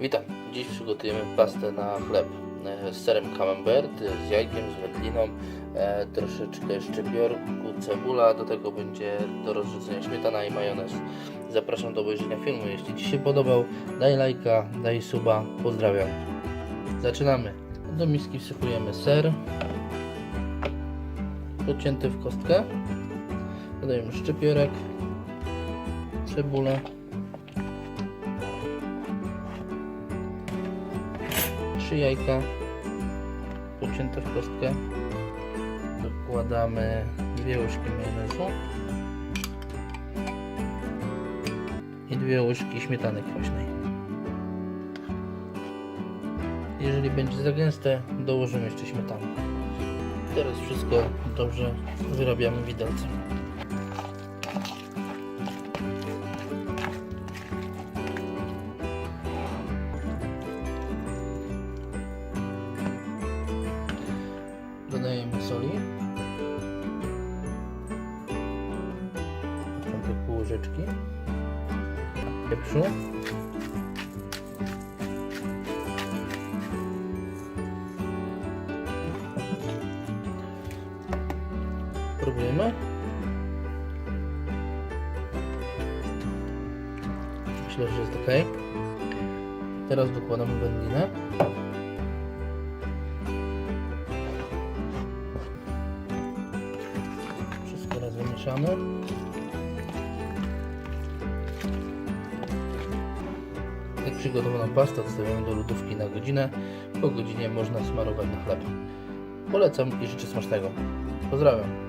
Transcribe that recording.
Witam. Dziś przygotujemy pastę na chleb e, z serem camembert, z jajkiem, z wędliną, e, troszeczkę szczypiorku, cebula, do tego będzie do rozrzucenia śmietana i majonez. Zapraszam do obejrzenia filmu. Jeśli Ci się podobał, daj lajka, daj suba. Pozdrawiam. Zaczynamy. Do miski wsypujemy ser pocięty w kostkę. Dodajemy szczypiorek, cebulę. Trzy jajka pocięte w kostkę. Dokładamy dwie łyżki majonezu i dwie łyżki śmietany kwaśnej. Jeżeli będzie za gęste dołożymy jeszcze śmietanę teraz wszystko dobrze wyrabiamy widelcem Dodajemy soli. Początek pół łyżeczki. Pieprzu. Próbujemy. Myślę, że jest ok. Teraz dokładamy wędlinę. Wszystko razem mieszamy. Jak przygotowaną pastę odstawiamy do lodówki na godzinę. Po godzinie można smarować na chleb. Polecam i życzę smacznego. Pozdrawiam.